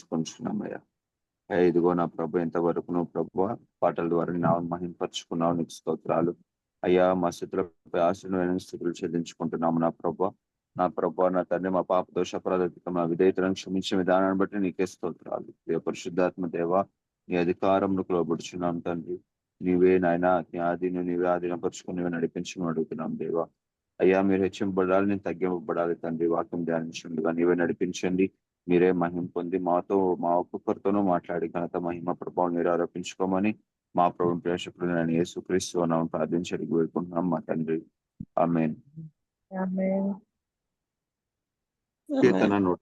సమర్పించుకుంటున్నామయ్యా అయ్యా ఇదిగో నా ప్రభు ఎంతవరకు నువ్వు ప్రభు పాటల ద్వారా నా మహింపరుచుకున్నావు నీకు స్తోత్రాలు. అయ్యా మా స్థితులపై ఆశ్రమైన స్థితులు చెల్లించుకుంటున్నాము నా ప్రభు. నా ప్రభు నా తండ్రి మా పాప దోష అపరాధికం మా విధేయతలను క్షమించిన విధానాన్ని బట్టి నీకే స్తోత్రాలు. దేవ పరిశుద్ధాత్మ దేవ నీ అధికారంలో లోబడుచున్నాం తండ్రి. నీవే నాయన నీ ఆదిను నీవే ఆధీనపరుచుకుని నీవే నడిపించమని అడుగుతున్నాం దేవా. అయ్యా మీరు హెచ్చింపబడాలి నేను తగ్గింపబడాలి తండ్రి వాక్యం ధ్యానించండి నీవే నడిపించండి. మీరే మహిమ పొంది మాతో మా ఒక్కొక్కరితోనూ మాట్లాడి ఘనత మహిమ ప్రభావం మీరు ఆరోపించుకోమని మా ప్రభు ప్రేక్షకుడు నేను యేసుక్రీస్తు నామం ప్రార్థించడానికి వేడుకుంటున్నాం. మా తండ్రి. ఆమెన్. కీర్తన నూట.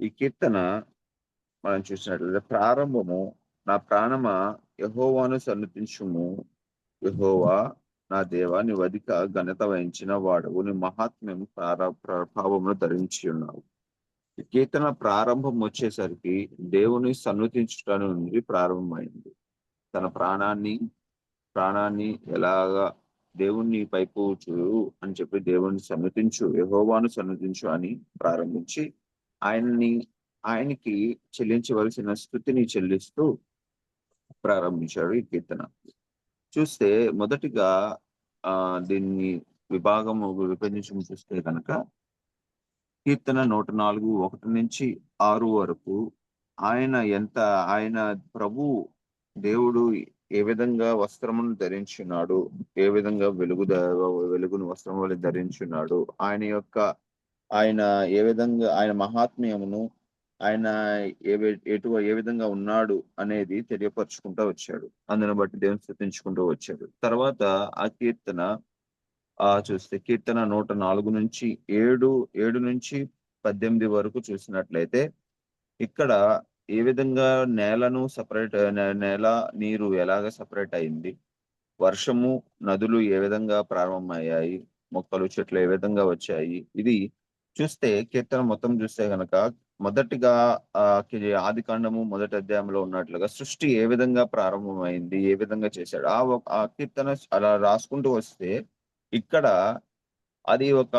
ఈ కీర్తన మనం చూసినట్లయితే ప్రారంభము నా ప్రాణమ యహోవాను సన్నతించుము యహోవా నా దేవా నీవు అధిక ఘనత వహించిన వాడవు. నీ మహాత్మ్యం ప్రార ప్రభావమును ధరించి ఉన్నావు కీర్తన ప్రారంభం వచ్చేసరికి దేవుని సన్నుతించుట నుండి ప్రారంభమైంది. తన ప్రాణాన్ని ప్రాణాన్ని ఎలాగా దేవుణ్ణి పైపు చూడు అని చెప్పి దేవుణ్ణి సన్నతించు యహోవాను సన్నతించు అని ప్రారంభించి ఆయన్ని ఆయనకి చెల్లించవలసిన స్థుతిని చెల్లిస్తూ ప్రారంభించాడు ఈ కీర్తన. చూస్తే మొదటిగా ఆ దీన్ని విభాగము విభజించి చూస్తే కనుక కీర్తన నూట నాలుగు ఒకటి నుంచి ఆరు వరకు ఆయన ఎంత ఆయన ప్రభు దేవుడు ఏ విధంగా వస్త్రమును ధరించున్నాడు ఏ విధంగా వెలుగు ద- వెలుగును వస్త్రం వల్ల ధరించున్నాడు ఆయన యొక్క ఆయన ఏ విధంగా ఆయన మహాత్మ్యమును ఆయన ఏ ఎటు ఏ విధంగా ఉన్నాడు అనేది తెలియపరుచుకుంటూ వచ్చాడు. అందుని బట్టి దేవుని స్థుతించుకుంటూ వచ్చాడు. తర్వాత ఆ కీర్తన చూస్తే కీర్తన నూట నాలుగు నుంచి ఏడు ఏడు నుంచి పద్దెనిమిది వరకు చూసినట్లయితే ఇక్కడ ఏ విధంగా నేలను సపరేట్ నేల నీరు ఎలాగ సపరేట్ అయింది? వర్షము నదులు ఏ విధంగా ప్రారంభమయ్యాయి? మొక్కలు చెట్లు ఏ విధంగా వచ్చాయి? ఇది చూస్తే కీర్తన మొత్తం చూస్తే గనక మొదటిగా ఆ ఆది కాండము మొదటి అధ్యాయంలో ఉన్నట్లుగా సృష్టి ఏ విధంగా ప్రారంభమైంది? ఏ విధంగా చేశాడు? ఆ కీర్తన అలా రాసుకుంటూ వస్తే ఇక్కడ అది ఒక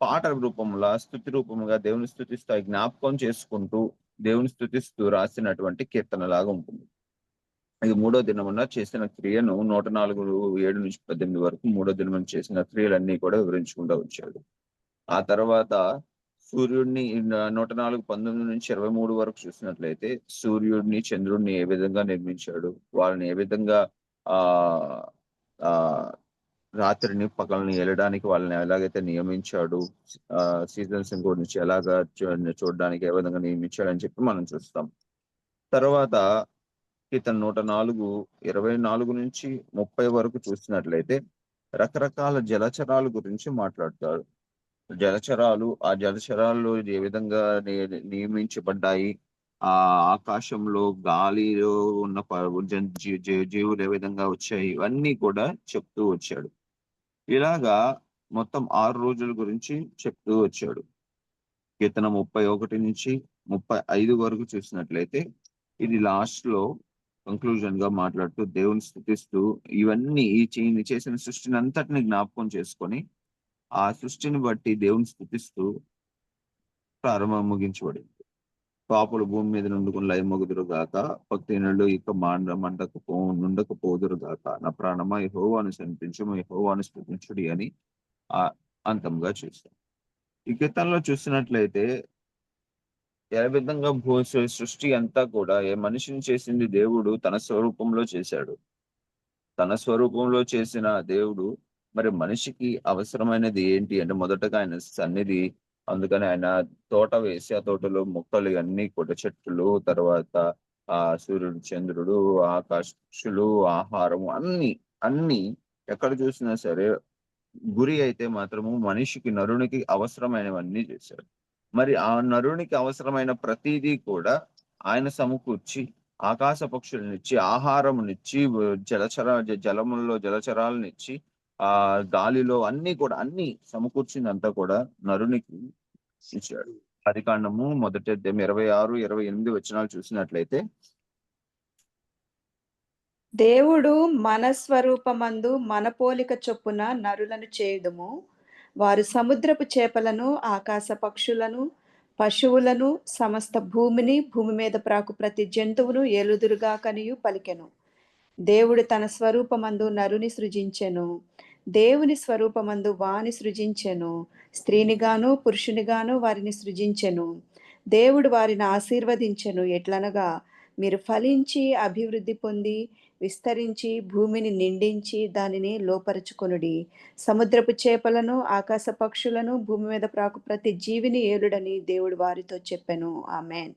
పాట రూపంలో స్థుతి రూపంగా దేవుని స్థుతిస్తూ జ్ఞాపకం చేసుకుంటూ దేవుని స్థుతిస్తూ రాసినటువంటి కీర్తన లాగా ఉంటుంది. ఇది మూడో దినమున చేసిన క్రియను నూట నాలుగు ఏడు నుంచి పద్దెనిమిది వరకు మూడో దినమున చేసిన క్రియలన్నీ కూడా వివరించుకుంటూ వచ్చాడు. ఆ తర్వాత సూర్యుడిని నూట నాలుగు పంతొమ్మిది నుంచి ఇరవై మూడు వరకు చూసినట్లయితే సూర్యుడిని చంద్రుడిని ఏ విధంగా నిర్మించాడు వాళ్ళని ఏ విధంగా ఆ ఆ రాత్రిని పగలని వెళ్ళడానికి వాళ్ళని ఎలాగైతే నియమించాడు ఆ సీజన్స్ గురించి ఎలాగా చూడడానికి ఏ విధంగా నియమించాడని చెప్పి మనం చూస్తాం. తర్వాత ఇతను నూట నాలుగు ఇరవై నాలుగు నుంచి ముప్పై వరకు చూసినట్లయితే రకరకాల జలచరాల గురించి మాట్లాడతాడు. జలచరాలు ఆ జలచరాలు ఏ విధంగా నియమించబడ్డాయి? ఆ ఆకాశంలో గాలిలో ఉన్న జీ- జీవులు ఏ విధంగా వచ్చాయి? ఇవన్నీ కూడా చెప్తూ వచ్చాడు. ఇలాగా మొత్తం ఆరు రోజుల గురించి చెప్తూ వచ్చాడు. కీర్తన ముప్పై ఒకటి నుంచి ముప్పై ఐదు వరకు చూసినట్లయితే ఇది లాస్ట్లో కంక్లూజన్గా మాట్లాడుతూ దేవుని స్థుతిస్తూ ఇవన్నీ ఈ ఈయన చేసిన సృష్టిని అంతటిని జ్ఞాపకం చేసుకొని ఆ సృష్టిని బట్టి దేవుని స్థుతిస్తూ ప్రారంభం ముగించబడింది. పాపులు భూమి మీద నుండుకుని లయమొగుదురు గాక భక్తినులు ఇక మాండ మండకు పో నుండకు పోదురు గాక నా ప్రాణమా యెహోవాను సన్నిధించము యెహోవాను స్థుతించుడి అని ఆ అంతంగా చూస్తాం. ఈ కీర్తనలో చూసినట్లయితే ఏ విధంగా భూ సృష్టి అంతా కూడా ఏ మనిషిని చేసింది దేవుడు తన స్వరూపంలో చేశాడు. తన స్వరూపంలో చేసిన దేవుడు మరి మనిషికి అవసరమైనది ఏంటి అంటే మొదటగా ఆయన సన్నిధి అందుకని ఆయన తోట వేసి ఆ తోటలో మొక్కలు అన్ని కూడా చెట్లు తర్వాత ఆ సూర్యుడు చంద్రుడు ఆకాశులు ఆహారము అన్ని అన్ని ఎక్కడ చూసినా సరే గురి అయితే మాత్రము మనిషికి నరునికి అవసరమైనవన్నీ చేశాడు మరి ఆ నరునికి అవసరమైన ప్రతిదీ కూడా ఆయన సమకూర్చి ఆకాశ పక్షులనిచ్చి ఆహారమునిచ్చి జలచర జ- జలముల్లో జలచరాలనిచ్చి ఆ గాలిలో అన్ని కూడా అన్ని సమకూర్చిందంతా కూడా నరునికి ఇచ్చాడు అధికాండము మొదటి అధ్యాయం ఇరవై ఆరు ఇరవై ఎనిమిది వచనాలు చూసినట్లయితే దేవుడు మన స్వరూపమందు మన పోలిక చొప్పున నరులను చేయుదుము. వారు సముద్రపు చేపలను ఆకాశ పక్షులను పశువులను సమస్త భూమిని భూమి మీద ప్రాకు ప్రతి జంతువును ఏలుదురుగా కనియు పలికెను. దేవుడు తన స్వరూపమందు నరుని సృజించెను. దేవుని స్వరూపమందు వాని సృజించెను స్త్రీనిగాను పురుషునిగాను వారిని సృజించెను. దేవుడు వారిని ఆశీర్వదించెను. ఎట్లనగా మీరు ఫలించి అభివృద్ధి పొంది విస్తరించి భూమిని నిండించి దానిని లోపరుచుకొనుడి. సముద్రపు చేపలను ఆకాశ పక్షులను భూమి మీద ప్రాకు ప్రతి జీవిని ఏలుడని దేవుడు వారితో చెప్పెను. ఆమెన్.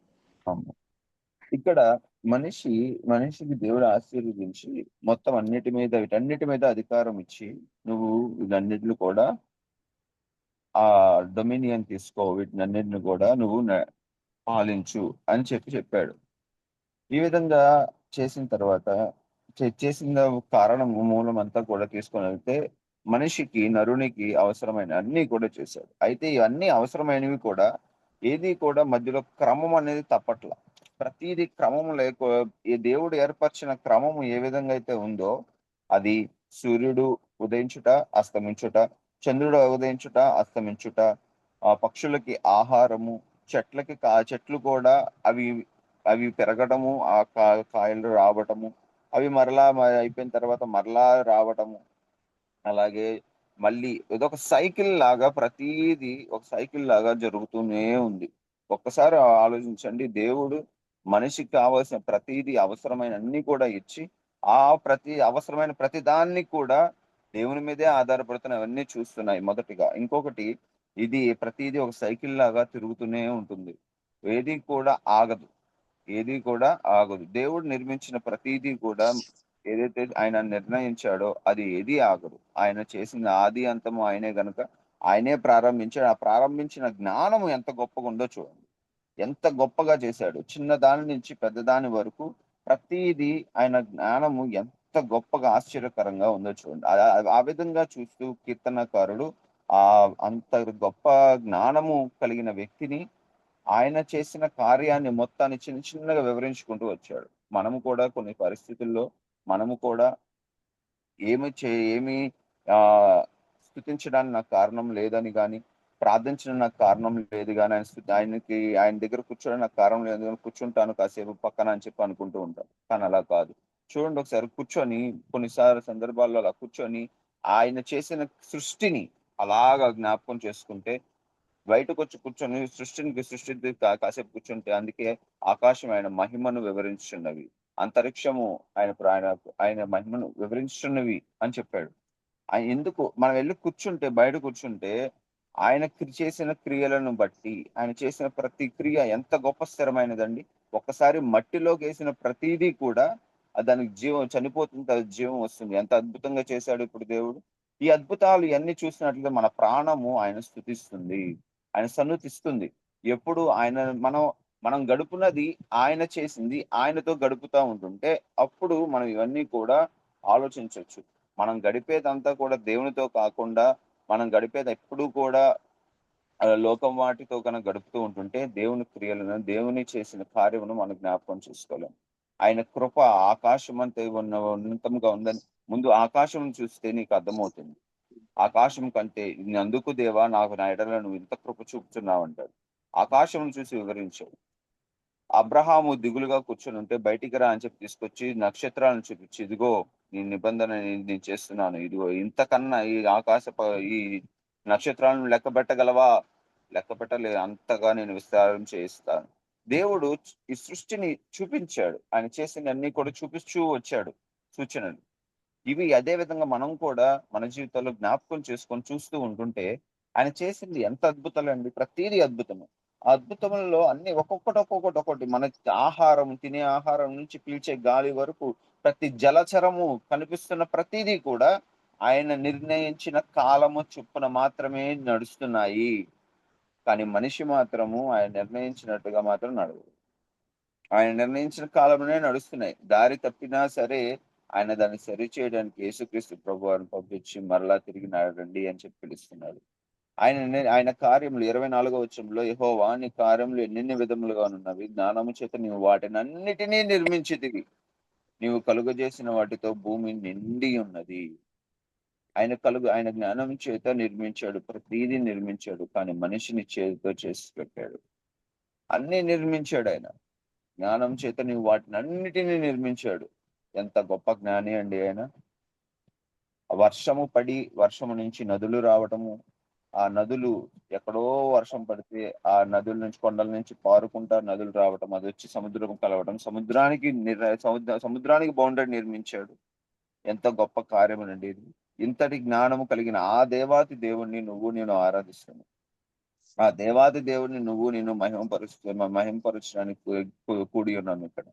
ఇక్కడ మనిషి మనిషికి దేవుడు ఆశీర్వదించి మొత్తం అన్నిటి మీద వీటన్నిటి మీద అధికారం ఇచ్చి నువ్వు వీటన్నిటిని కూడా ఆ డొమినియన్ తీసుకో వీటినన్నిటిని కూడా నువ్వు పాలించు అని చెప్పి చెప్పాడు. ఈ విధంగా చేసిన తర్వాత చే- చేసిన కారణం మూలం అంతా కూడా తీసుకొని వెళ్తే మనిషికి నరునికి అవసరమైన అన్ని కూడా చేశాడు. అయితే ఇవన్నీ అవసరమైనవి కూడా ఏది కూడా మధ్యలో క్రమం అనేది తప్పట్ల. ప్రతిదీ క్రమం లేక ఈ దేవుడు ఏర్పరిచిన క్రమము ఏ విధంగా అయితే ఉందో అది సూర్యుడు ఉదయించుట అస్తమించుట చంద్రుడు ఉదయించుట అస్తమించుట ఆ పక్షులకి ఆహారము చెట్లకి కా చెట్లు కూడా అవి అవి పెరగడము ఆ కా కాయలు రావటము అవి మరలా అయిపోయిన తర్వాత మరలా రావటము. అలాగే మళ్ళీ ఇదొక సైకిల్ లాగా ప్రతిదీ ఒక సైకిల్ లాగా జరుగుతూనే ఉంది. ఒక్కసారి ఆలోచించండి దేవుడు మనిషికి కావాల్సిన ప్రతిదీ అవసరమైన అన్ని కూడా ఇచ్చి ఆ ప్రతి అవసరమైన ప్రతి దాన్ని కూడా దేవుని మీదే ఆధారపడుతున్నవన్నీ చూస్తున్నాయి మొదటిగా. ఇంకొకటి ఇది ప్రతిదీ ఒక సైకిల్ లాగా తిరుగుతూనే ఉంటుంది. ఏది కూడా ఆగదు. ఏది కూడా ఆగదు. దేవుడు నిర్మించిన ప్రతిదీ కూడా ఏదైతే ఆయన నిర్ణయించాడో అది ఏది ఆగదు. ఆయన చేసిన ఆది అంతము ఆయనే గనుక ఆయనే ప్రారంభించాడు. ఆ ప్రారంభించిన జ్ఞానము ఎంత గొప్పగా ఉందో చూడండి. ఎంత గొప్పగా చేశాడు. చిన్న దాని నుంచి పెద్ద దాని వరకు ప్రతిదీ ఆయన జ్ఞానము ఎంత గొప్పగా ఆశ్చర్యకరంగా ఉందో చూడండి. ఆ- ఆ విధంగా చూస్తూ కీర్తనకారుడు ఆ అంత గొప్ప జ్ఞానము కలిగిన వ్యక్తిని ఆయన చేసిన కార్యాన్ని మొత్తాన్ని చిన్న చిన్నగా వివరించుకుంటూ వచ్చాడు. మనము కూడా కొన్ని పరిస్థితుల్లో మనము కూడా ఏమి చే ఏమి ఆ స్థుతించడానికి నాకు కారణం లేదని కానీ ప్రార్థించడం నాకు కారణం లేదు కానీ ఆయన స్థుతి ఆయనకి ఆయన దగ్గర కూర్చోవడం నాకు కారణం లేదు కానీ కూర్చుంటాను కాసేపు పక్కన అని చెప్పి అనుకుంటూ ఉంటాను. కానీ అలా కాదు. చూడండి ఒకసారి కూర్చొని కొన్నిసార్లు సందర్భాల్లో అలా కూర్చొని ఆయన చేసిన సృష్టిని అలాగా జ్ఞాపకం చేసుకుంటే బయటకు వచ్చి కూర్చొని సృష్టిని సృష్టి కాసేపు కూర్చుంటే అందుకే ఆకాశం ఆయన మహిమను వివరించున్నవి అంతరిక్షము ఆయన ఆయన ఆయన మహిమను వివరించున్నవి అని చెప్పాడు. ఆయన ఎందుకు? మనం వెళ్ళి కూర్చుంటే బయట కూర్చుంటే ఆయన క్రి- చేసిన క్రియలను బట్టి ఆయన చేసిన ప్రతి క్రియ ఎంత గొప్ప స్థిరమైనదండి. ఒక్కసారి మట్టిలోకి వేసిన ప్రతిదీ కూడా దానికి జీవం చనిపోతుంది జీవం వస్తుంది. ఎంత అద్భుతంగా చేశాడు ఇప్పుడు దేవుడు. ఈ అద్భుతాలు ఇవన్నీ చూసినట్లయితే మన ప్రాణము ఆయన స్థుతిస్తుంది. ఆయన సన్నుతిస్తుంది. ఎప్పుడు ఆయన మనం మనం గడుపునది ఆయన చేసింది ఆయనతో గడుపుతా ఉంటుంటే అప్పుడు మనం ఇవన్నీ కూడా ఆలోచించవచ్చు మనం గడిపేదంతా కూడా దేవునితో కాకుండా మనం గడిపేది ఎప్పుడూ కూడా ఆ, లోకం వాటితో కనుక గడుపుతూ ఉంటుంటే దేవుని క్రియలను దేవుని చేసిన కార్యమును మనం జ్ఞాపకం చేసుకోలేం. ఆయన కృప ఆకాశం అంతే ఉన్న ఉన్నతంగా ఉందని ముందు ఆకాశం చూస్తే నీకు అర్థమవుతుంది. ఆకాశం కంటే అందుకు దేవా నాకు నా ఎడల నువ్వు ఇంత కృప చూపుతున్నావు అంటాడు. ఆకాశం చూసి వివరించాడు. అబ్రహాము దిగులుగా కూర్చొని ఉంటే బయటికి రా అని చెప్పి తీసుకొచ్చి నక్షత్రాలను చూపించి ఇదిగో నీ నిబంధన నేను నేను చేస్తున్నాను. ఇదిగో ఇంతకన్నా ఈ ఆకాశ ఈ నక్షత్రాలను లెక్క పెట్టగలవా? లెక్క పెట్టలే అంతగా నేను విస్తారం చేయిస్తాను. దేవుడు ఈ సృష్టిని చూపించాడు. ఆయన చేసిన అన్ని కూడా చూపిస్తూ వచ్చాడు. సూచనలు. ఇవి అదే విధంగా మనం కూడా మన జీవితంలో జ్ఞాపకం చేసుకొని చూస్తూ ఉంటుంటే ఆయన చేసింది ఎంత అద్భుతాలండి ప్రతిదీ అద్భుతము. ఆ అద్భుతములలో అన్ని ఒక్కొక్కటి ఒక్కొక్కటి ఒకటి మన ఆహారం తినే ఆహారం నుంచి పీల్చే గాలి వరకు ప్రతి జలచరము కనిపిస్తున్న ప్రతిదీ కూడా ఆయన నిర్ణయించిన కాలము చొప్పున మాత్రమే నడుస్తున్నాయి. కానీ మనిషి మాత్రము ఆయన నిర్ణయించినట్టుగా మాత్రం నడవదు. ఆయన నిర్ణయించిన కాలంలోనే నడుస్తున్నాయి. దారి తప్పినా సరే ఆయన దాన్ని సరి చేయడానికి యేసుక్రీస్తు ప్రభు వారిని పంపించి మరలా తిరిగి నడండి అని చెప్పి పిలుస్తున్నాడు. ఆయన ఆయన కార్యములు ఇరవై నాలుగో వచ్చంలో యహోవా నీ కార్యములు ఎన్నెన్ని విధములుగా ఉన్నవి జ్ఞానము చేత నీవు వాటిని అన్నిటినీ నిర్మించితివి నీవు కలుగజేసిన వాటితో భూమి నిండి ఉన్నది. ఆయన కలుగు ఆయన జ్ఞానం చేత నిర్మించాడు ప్రతిదీ నిర్మించాడు కానీ మనిషిని చేతితో చేసి పెట్టాడు. అన్ని నిర్మించాడు ఆయన. జ్ఞానం చేత నీవు వాటిని అన్నిటినీ నిర్మించాడు. ఎంత గొప్ప జ్ఞాని అండి ఆయన. వర్షము పడి వర్షము నుంచి నదులు రావటము ఆ నదులు ఎక్కడో వర్షం పడితే ఆ నదుల నుంచి కొండల నుంచి పారుకుంటా నదులు రావటం అది వచ్చి సముద్రం కలవటం సముద్రానికి నిర్- సముద్ర సముద్రానికి బౌండరీ నిర్మించాడు. ఎంత గొప్ప కార్యమనండి ఇది. ఇంతటి జ్ఞానము కలిగిన ఆ దేవాతి దేవుణ్ణి నువ్వు నేను ఆరాధిస్తాను. ఆ దేవాది దేవుణ్ణి నువ్వు నేను మహిమపరుస్తు మహిమపరచడానికి కూడి ఉన్నాను ఇక్కడ.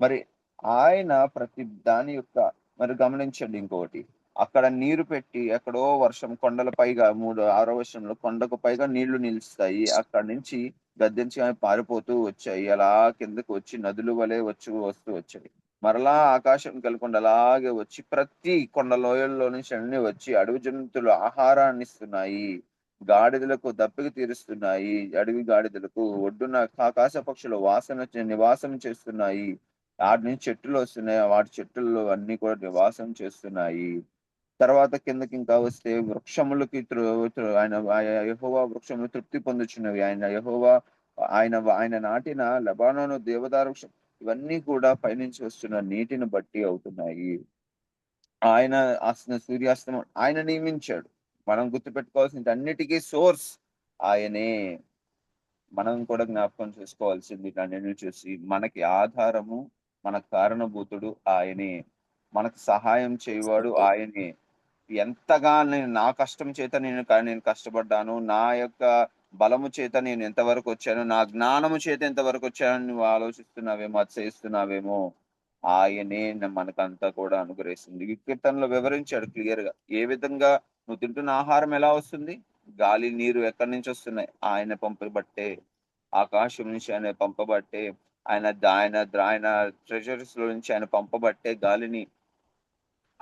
మరి ఆయన ప్రతి దాని యొక్క మరి గమనించండి ఇంకొకటి. అక్కడ నీరు పెట్టి ఎక్కడో వర్షం కొండల పైగా మూడు ఆరో వర్షంలో కొండకు పైగా నీళ్ళు నిలుస్తాయి. అక్కడ నుంచి గద్దించి అవి పారిపోతూ వచ్చాయి. అలా కిందకు వచ్చి నదులు వలె వచ్చి వస్తూ వచ్చాయి. మరలా ఆకాశం కలకుండా అలాగే వచ్చి ప్రతి కొండ లోయల్లో నుంచి అన్ని వచ్చి అడవి జంతువులు ఆహారాన్ని ఇస్తున్నాయి. గాడిదలకు దప్పిక తీరుస్తున్నాయి. అడవి గాడిదలకు ఒడ్డున ఆకాశ పక్షులు వాసన నివాసం చేస్తున్నాయి. వాటి నుంచి చెట్టులు వస్తున్నాయి. వాటి చెట్టుల్లో అన్ని కూడా నివాసం చేస్తున్నాయి. తర్వాత కిందకి ఇంకా వస్తే వృక్షములకి ఆయన యహోవా వృక్షములు తృప్తి పొందుచున్నవి. ఆయన యహోవా ఆయన ఆయన నాటిన లబానోను దేవదారు వృక్షం ఇవన్నీ కూడా పైనుంచి వస్తున్న నీటిని బట్టి అవుతున్నాయి. ఆయన ఆస్తున్న సూర్యాస్తమం ఆయన నియమించాడు. మనం గుర్తుపెట్టుకోవాల్సింది అన్నిటికీ సోర్స్ ఆయనే. మనం కూడా జ్ఞాపకం చేసుకోవాల్సింది అన్నిటిని చూసి మనకి ఆధారము మన కారణభూతుడు ఆయనే. మనకు సహాయం చేయవాడు ఆయనే. ఎంతగా నేను నా కష్టం చేత నేను నేను కష్టపడ్డాను నా యొక్క బలము చేత నేను ఎంతవరకు వచ్చాను నా జ్ఞానము చేత ఎంతవరకు వచ్చాను నువ్వు ఆలోచిస్తున్నావేమో చేస్తున్నావేమో ఆయనే మనకంతా కూడా అనుగ్రహిస్తుంది. ఈ కీర్తనలో వివరించాడు క్లియర్గా ఏ విధంగా నువ్వు తింటున్న ఆహారం ఎలా వస్తుంది? గాలి నీరు ఎక్కడి నుంచి వస్తున్నాయి? ఆయన పంపబట్టే ఆకాశం నుంచి ఆయన పంపబట్టే ఆయన ఆయన ఆయన ట్రెజరీస్లో నుంచి ఆయన పంపబట్టే గాలిని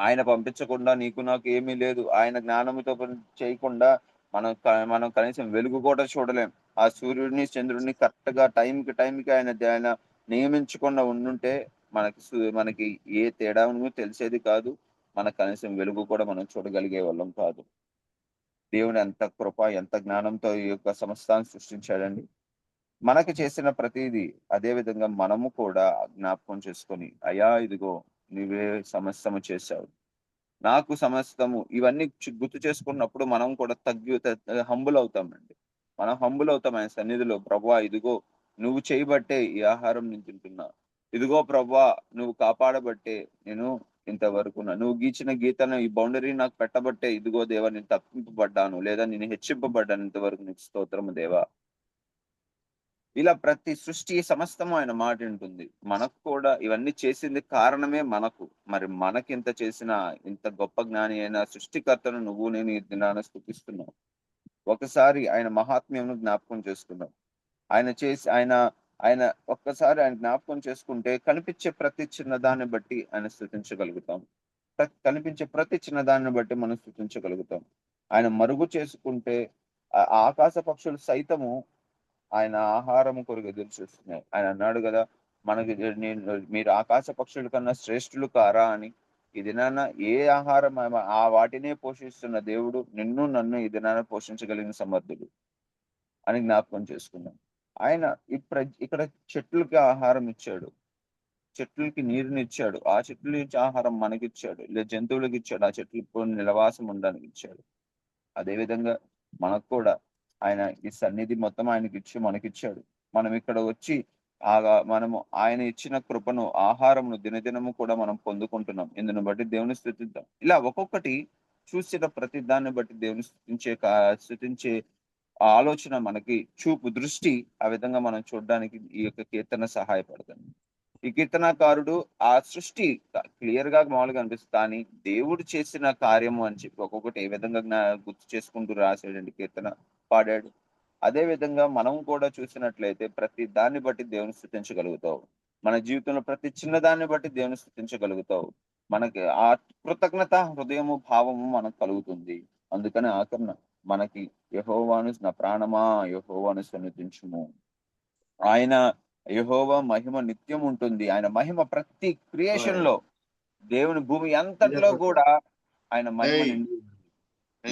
ఆయన పంపించకుండా నీకు నాకు ఏమీ లేదు. ఆయన జ్ఞానముతో పని చేయకుండా మనం మనం కనీసం వెలుగు కూడా చూడలేం. ఆ సూర్యుడిని చంద్రుడిని కరెక్ట్గా టైం కి టైం కి ఆయన ఆయన నియమించకుండా ఉండుంటే మనకి మనకి ఏ తేడా తెలిసేది కాదు. మన కనీసం వెలుగు కూడా మనం చూడగలిగే వాళ్ళం కాదు. దేవుని ఎంత కృప ఎంత జ్ఞానంతో ఈ యొక్క సంస్థాన్ని సృష్టించాడండి. మనకి చేసిన ప్రతిదీ అదే విధంగా మనము కూడా జ్ఞాపకం చేసుకొని అయా ఇదిగో నీవే సమస్తము చేశావు. నాకు సమస్తము ఇవన్నీ గుర్తు చేసుకున్నప్పుడు మనం కూడా తగ్గి హంబుల్ అవుతామండి. మనం హంబుల్ అవుతాం ఆయన సన్నిధిలో. ప్రభా ఇదిగో నువ్వు చేయబట్టే ఈ ఆహారం నేను తింటున్నా. ఇదిగో ప్రభా నువ్వు కాపాడబట్టే నేను ఇంతవరకు నువ్వు గీచిన గీతను ఈ బౌండరీ నాకు పెట్టబట్టే ఇదిగో దేవా నేను తప్పింపబడ్డాను లేదా నేను హెచ్చింపబడ్డాను ఇంతవరకు నీకు స్తోత్రము దేవా. ఇలా ప్రతి సృష్టి సమస్తము ఆయన మాట ఉంటుంది. మనకు కూడా ఇవన్నీ చేసింది కారణమే మనకు. మరి మనకి ఇంత చేసిన ఇంత గొప్ప జ్ఞాని అయిన సృష్టికర్తను నువ్వు నేను ఈ దినాన స్థుతిస్తున్నావు. ఒకసారి ఆయన మహాత్మ్యంను జ్ఞాపకం చేసుకున్నాం ఆయన చేసి ఆయన ఆయన ఒక్కసారి ఆయన జ్ఞాపకం చేసుకుంటే కనిపించే ప్రతి చిన్న దాన్ని బట్టి ఆయన స్థుతించగలుగుతాం. కనిపించే ప్రతి చిన్న దాన్ని బట్టి మనం స్థుతించగలుగుతాం. ఆయన మరుగు చేసుకుంటే ఆ ఆకాశ పక్షులు సైతము ఆయన ఆహారం కొరకు ఎదురు చూస్తున్నాయి. ఆయన అన్నాడు కదా మనకి మీరు ఆకాశ పక్షుల కన్నా శ్రేష్ఠులు కారా అని. ఈ దినాన ఏ ఆహారం ఆ- వాటినే పోషిస్తున్న దేవుడు నిన్ను నన్ను ఈ దినాన పోషించగలిగిన సమర్థుడు అని జ్ఞాపకం చేసుకున్నాం ఆయన ఇప్పుడు ఇక్కడ చెట్లకి ఆహారం ఇచ్చాడు. చెట్లకి నీరుని ఇచ్చాడు. ఆ చెట్ల నుంచి ఆహారం మనకి ఇచ్చాడు. లేదా జంతువులకు ఇచ్చాడు. ఆ చెట్లకు నిలవాసం ఉండడానికి ఇచ్చాడు. అదే విధంగా మనకు కూడా ఆయన ఈ సన్నిధి మొత్తం ఆయనకి ఇచ్చి మనకిచ్చాడు. మనం ఇక్కడ వచ్చి ఆగా మనము ఆయన ఇచ్చిన కృపను ఆహారమును దినదినము కూడా మనం పొందుకుంటున్నాం. ఇందును బట్టి దేవుని స్థుతిద్దాం. ఇలా ఒక్కొక్కటి చూసిన ప్రతి దాన్ని బట్టి దేవుని స్థుతించే స్థుతించే ఆలోచన మనకి చూపు దృష్టి ఆ విధంగా మనం చూడడానికి ఈ యొక్క కీర్తన సహాయపడుతుంది. ఈ కీర్తనకారుడు ఆ సృష్టి క్లియర్గా మామూలుగా అనిపిస్తుంది. కానీ దేవుడు చేసిన కార్యము అని చెప్పి ఒక్కొక్కటి ఏ విధంగా గుర్తు చేసుకుంటూ రాసాడండి కీర్తన. పాడాడు అదే విధంగా మనం కూడా చూసినట్లయితే ప్రతి దాన్ని బట్టి దేవుని స్థుతించగలుగుతావు. మన జీవితంలో ప్రతి చిన్న దాన్ని బట్టి దేవుని స్థుతించగలుగుతావు. మనకి ఆ కృతజ్ఞత హృదయము భావము మనకు కలుగుతుంది. అందుకని ఆకరణ మనకి యహోవాను నా ప్రాణమా యహోవాను సన్నిధించుము ఆయన యహోవా మహిమ నిత్యం ఉంటుంది. ఆయన మహిమ ప్రతి క్రియేషన్లో దేవుని భూమి అంతట్లో కూడా ఆయన మహిమ.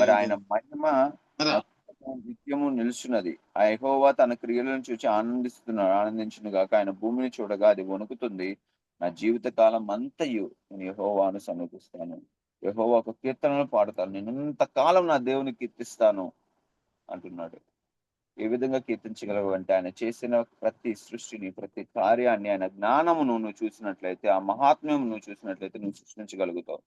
మరి ఆయన మహిమ నిత్యము నిలుచున్నది. ఆ యెహోవా తన క్రియలను చూసి ఆనందిస్తున్నాడు. ఆనందించును గాక. ఆయన భూమిని చూడగా అది వణుకుతుంది. నా జీవిత కాలం అంతయు నేను యహోవాను సమీపిస్తాను. యహోవా ఒక కీర్తనలు పాడతాను నేను ఇంతకాలం నా దేవుని కీర్తిస్తాను అంటున్నాడు. ఏ విధంగా కీర్తించగలవు అంటే ఆయన చేసిన ప్రతి సృష్టిని ప్రతి కార్యాన్ని ఆయన జ్ఞానమును నువ్వు చూసినట్లయితే ఆ మహాత్మ్యం నువ్వు చూసినట్లయితే నువ్వు సృష్టించగలుగుతావు.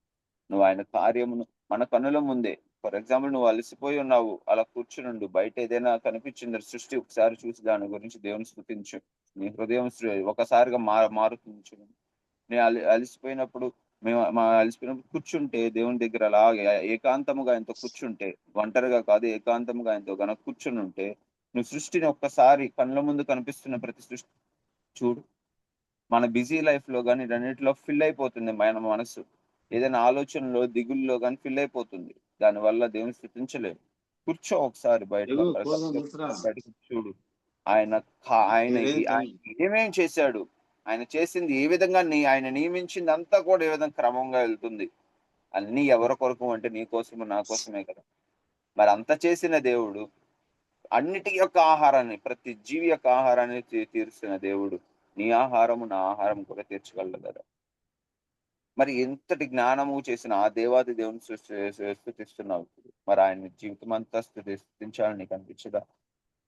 నువ్వు ఆయన కార్యమును మన కన్నుల ముందే ఫర్ ఎగ్జాంపుల్ నువ్వు అలసిపోయి ఉన్నావు. అలా కూర్చునుండు. బయట ఏదైనా కనిపించింది సృష్టి ఒకసారి చూసి దాని గురించి దేవుని స్థుతించు. నీ హృదయం ఒకసారిగా మార మారుతుంచు. నేను అలి అలసిపోయినప్పుడు మేము మా అలసిపోయినప్పుడు కూర్చుంటే దేవుని దగ్గర అలా ఏకాంతముగా ఆయనతో కూర్చుంటే ఒంటరిగా కాదు ఏకాంతముగా ఆయనతో కనుక కూర్చుని ఉంటే నువ్వు సృష్టిని ఒక్కసారి కళ్ళ ముందు కనిపిస్తున్న ప్రతి సృష్టి చూడు. మన బిజీ లైఫ్లో కానీ రెండింటిలో ఫిల్ అయిపోతుంది మన మనసు. ఏదైనా ఆలోచనలో దిగుల్లో కానీ ఫిల్ అయిపోతుంది. దానివల్ల దేవుని స్థుతించలేవు కూర్చో ఒకసారి బయట. బయటకు చూడు. ఆయన ఆయన ఏమేం చేశాడు? ఆయన చేసింది ఏ విధంగా నీ ఆయన నియమించింది అంతా కూడా ఏ విధంగా క్రమంగా వెళ్తుంది? అన్ని ఎవరి కొరకు అంటే నీ కోసము నా కోసమే కదా. మరి అంత చేసిన దేవుడు అన్నిటి యొక్క ఆహారాన్ని ప్రతి జీవి యొక్క ఆహారాన్ని తీ- తీరుస్తున్న దేవుడు నీ ఆహారము నా ఆహారం కూడా తీర్చగలడు కదా. మరి ఎంతటి జ్ఞానము చేసిన ఆ దేవాది దేవుని సృష్టి స్థుతిస్తున్నావు మరి ఆయన జీవితం అంతా స్థుతి స్థుతించాలని నీకు అనిపించదా?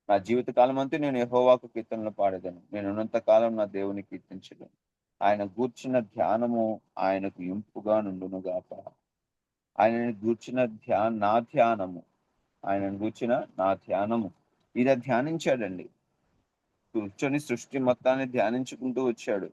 నా జీవిత కాలం అంతా నేను యహోవాకు కీర్తనలు పాడేదాను నేను ఉన్నంత కాలం నా దేవుని కీర్తించడం ఆయన గూర్చిన ధ్యానము ఆయనకు ఇంపుగా నుండును గాక. ఆయన గూర్చిన ధ్యా నా ధ్యానము ఆయనను గూర్చిన నా ధ్యానము. ఇలా ధ్యానించాడండి. కూర్చొని సృష్టి మొత్తాన్ని ధ్యానించుకుంటూ వచ్చాడు.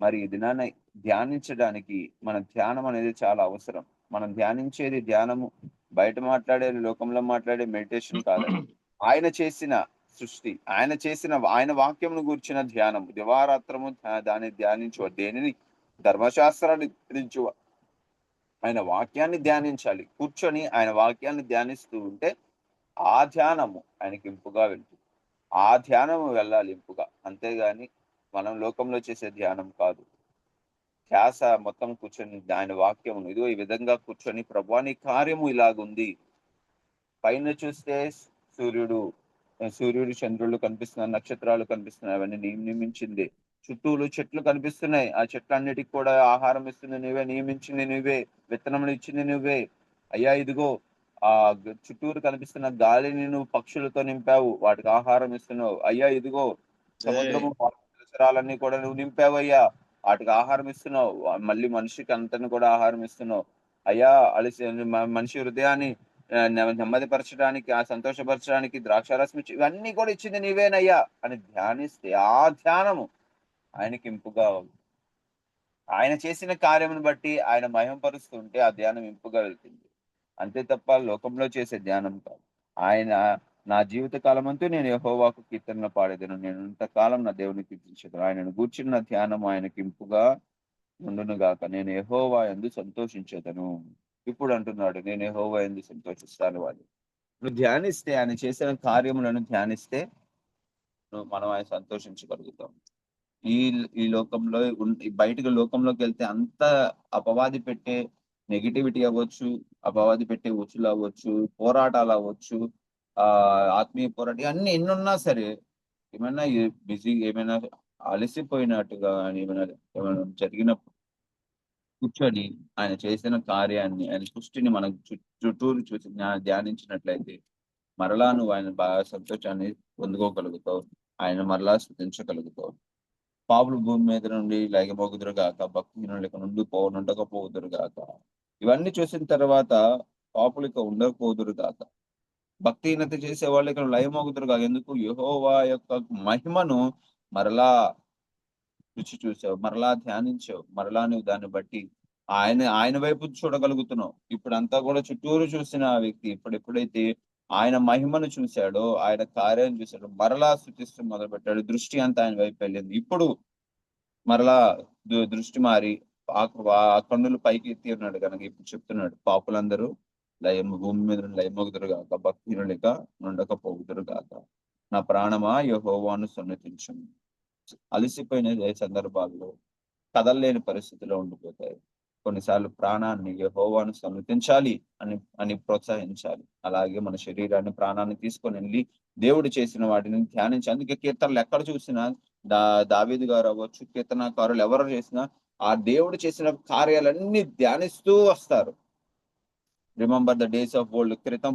మరి ఈ దినాన ధ్యానించడానికి మన ధ్యానం అనేది చాలా అవసరం. మనం ధ్యానించేది ధ్యానము బయట మాట్లాడే లోకంలో మాట్లాడే మెడిటేషన్ కాదండి ఆయన చేసిన సృష్టి ఆయన చేసిన ఆయన వాక్యమును గూర్చిన ధ్యానం దివారాత్రము దాన్ని ధ్యానించు దేనిని? ధర్మశాస్త్రాన్ని ధ్యానించు ఆయన వాక్యాన్ని ధ్యానించాలి. కూర్చొని ఆయన వాక్యాన్ని ధ్యానిస్తూ ఉంటే ఆ ధ్యానము ఆయనకి ఇంపుగా వెళ్తుంది. ఆ ధ్యానము వెళ్ళాలి ఇంపుగా. అంతేగాని మనం లోకంలో చేసే ధ్యానం కాదు. ధ్యాస మొత్తం కూర్చొని ఆయన వాక్యమును ఇదిగో ఈ విధంగా కూర్చొని ప్రభా నీ కార్యము ఇలాగుంది. పైన చూస్తే సూర్యుడు సూర్యుడు చంద్రుడు కనిపిస్తున్నారు నక్షత్రాలు కనిపిస్తున్నాయి అవన్నీ నియమించింది. చుట్టూలు చెట్లు కనిపిస్తున్నాయి. ఆ చెట్లన్నిటికి కూడా ఆహారం ఇస్తుంది నువ్వే నియమించింది నువ్వే విత్తనములు ఇచ్చింది నువ్వే. అయ్యా ఇదిగో ఆ చుట్టూరు కనిపిస్తున్న గాలిని నువ్వు పక్షులతో నింపావు వాటికి ఆహారం ఇస్తున్నావు. అయ్యా ఇదిగో సముద్రము పరిసరాలన్నీ కూడా నువ్వు నింపావయ్యా. వాటికి ఆహారం ఇస్తున్నావు. మళ్ళీ మనిషికి అంతని కూడా ఆహారం ఇస్తున్నావు. అయ్యా అలసి మనిషి హృదయాన్ని నెమ్మదిపరచడానికి ఆ సంతోషపరచడానికి ద్రాక్షారసం ఇచ్చి ఇవన్నీ కూడా ఇచ్చింది నీవేనయ్యా అని ధ్యానిస్తే ఆ ధ్యానము ఆయనకి ఇంపుగా ఆయన చేసిన కార్యమును బట్టి ఆయన మయంపరుస్తుంటే ఆ ధ్యానం ఇంపుగా వెళ్తుంది. అంతే తప్ప లోకంలో చేసే ధ్యానం కాదు. ఆయన నా జీవిత కాలం అంతా నేను యహోవాకు కీర్తనలు పాడేదను. నేను ఇంతకాలం నా దేవుని కీర్తించదు ఆయనను కూర్చున్న ధ్యానం ఆయనకి ఇంపుగా ఉండును గాక. నేను యహోవా ఎందు సంతోషించేదను. ఇప్పుడు అంటున్నాడు నేను యహోవా ఎందు సంతోషిస్తాను వాళ్ళు నువ్వు ధ్యానిస్తే ఆయన చేసిన కార్యములను ధ్యానిస్తే నువ్వు మనం ఆయన సంతోషించగలుగుతాం. ఈ ఈ లోకంలో బయటకు లోకంలోకి వెళ్తే అంత అపవాది పెట్టే నెగిటివిటీ అవ్వచ్చు అపవాది పెట్టే ఉచులు అవ్వచ్చు పోరాటాలు అవ్వచ్చు ఆత్మీయ పోరాటం అన్ని ఎన్నున్నా సరే ఏమైనా బిజీ ఏమైనా అలసిపోయినట్టుగా ఏమైనా ఏమైనా జరిగినప్పుడు కూర్చొని ఆయన చేసిన కార్యాన్ని ఆయన సృష్టిని మనకు చుట్టూరు చూసి ధ్యానించినట్లయితే మరలా నువ్వు ఆయన బాగా సంతోషాన్ని పొందుకోగలుగుతావు ఆయన మరలా స్థుతించగలుగుతావు పాపులు భూమి మీద నుండి లేకపోదురు గాక భక్తిహీనులక నుండి పో ఉండకపోదురు గాక ఇవన్నీ చూసిన తర్వాత పాపులు ఇక ఉండకపోదురు గాక భక్తిహీనత చేసే వాళ్ళు ఇక్కడ లయమోగుదురు కాదు. ఎందుకు? యహోవా యొక్క మహిమను మరలా రుచి చూసావు మరలా ధ్యానించావు మరలా నువ్వు దాన్ని బట్టి ఆయన ఆయన వైపు చూడగలుగుతున్నావు. ఇప్పుడు అంతా కూడా చుట్టూరు చూసిన ఆ వ్యక్తి ఇప్పుడు ఎప్పుడైతే ఆయన మహిమను చూశాడో ఆయన కార్యం చూశాడో మరలా శృతిస్తూ మొదలు పెట్టాడు దృష్టి అంతా ఆయన వైపు వెళ్ళింది. ఇప్పుడు మరలా దు- దృష్టి మారి ఆ ఆ కన్నులు పైకి ఎత్తి ఉన్నాడు కనుక ఇప్పుడు చెప్తున్నాడు పాపులందరూ. లయము భూమి మీద నుండి లయమొగుదురు గాక భక్తిహీనులిక నుండకపోదురు గాక నా ప్రాణమా యహోవాను సన్నతించు అలసిపోయిన సందర్భాల్లో కదలలేని పరిస్థితిలో ఉండిపోతాయి కొన్నిసార్లు ప్రాణాన్ని యహోవాను సన్నతించాలి అని అని ప్రోత్సహించాలి. అలాగే మన శరీరాన్ని ప్రాణాన్ని తీసుకొని వెళ్ళి దేవుడు చేసిన వాటిని ధ్యానించి అందుకే కీర్తనలు ఎక్కడ చూసినా దా దావేది గారు అవ్వచ్చు కీర్తనకారులు ఎవరు చేసినా ఆ దేవుడు చేసిన కార్యాలన్నీ ధ్యానిస్తూ వస్తారు. Remember the days of old క్రితం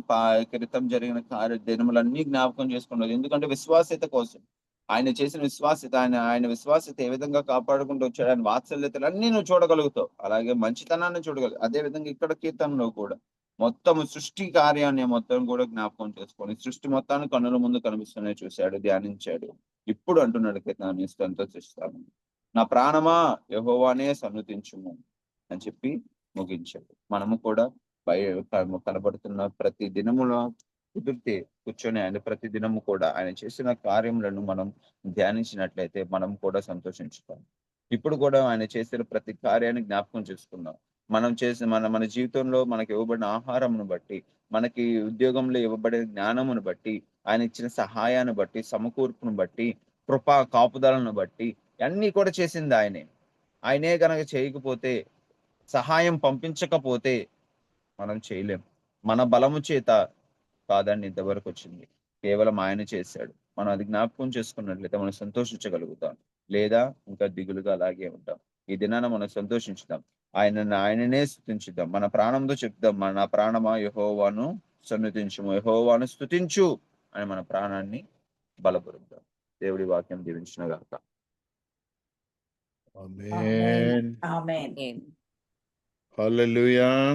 క్రితం జరిగిన కార్య దినములన్నీ జ్ఞాపకం చేసుకున్నది. ఎందుకంటే విశ్వాసత కోసం. ఆయన చేసిన విశ్వాసత ఆయన ఆయన విశ్వాసత ఏ విధంగా కాపాడుకుంటూ వచ్చాడు ఆయన వాత్సల్యతలు అన్ని నువ్వు చూడగలుగుతావు. అలాగే మంచితనాన్ని చూడగలుగు అదే విధంగా ఇక్కడ కీర్తనలో కూడా. మొత్తం సృష్టి కార్యాన్ని మొత్తం కూడా జ్ఞాపకం చేసుకొని సృష్టి మొత్తాన్ని కన్నుల ముందు కనిపిస్తూనే చూశాడు ధ్యానించాడు. ఇప్పుడు అంటున్నాడు కీర్తన సంతోషిస్తాను నా ప్రాణమా యహోవానే సన్నతించుము అని చెప్పి ముగించాడు. మనము కూడా భయ కనబడుతున్న ప్రతి దినములో కుదిరితే కూర్చొని ఆయన ప్రతి దినము కూడా ఆయన చేసిన కార్యములను మనం ధ్యానించినట్లయితే మనం కూడా సంతోషించుతాం. ఇప్పుడు కూడా ఆయన చేసిన ప్రతి కార్యాన్ని జ్ఞాపకం చేసుకుందాం. మనం చేసిన మన మన జీవితంలో మనకి ఇవ్వబడిన ఆహారమును బట్టి మనకి ఉద్యోగంలో ఇవ్వబడిన జ్ఞానమును బట్టి ఆయన ఇచ్చిన సహాయాన్ని బట్టి సమకూర్పును బట్టి కృపా కాపుదలను బట్టి అన్ని కూడా చేసింది ఆయనే. ఆయనే గనక చేయకపోతే సహాయం పంపించకపోతే మనం చేయలేం. మన బలము చేత కాదని ఇంతవరకు వచ్చింది. కేవలం ఆయన చేశాడు. మనం అది జ్ఞాపకం చేసుకున్నట్లయితే మనం సంతోషించగలుగుతాం. లేదా ఇంకా దిగులుగా అలాగే ఉంటాం. ఈ దినాన మనం సంతోషించుదాం. ఆయన ఆయననే స్థుతించుదాం. మన ప్రాణంతో చెప్దాం. మన నా ప్రాణమా యహోవాను సన్నుతించుము యహోవాను స్థుతించు అని మన ప్రాణాన్ని బలపరుద్దాం. దేవుడి వాక్యం దీవించిన గాక. Amen. Amen. Hallelujah.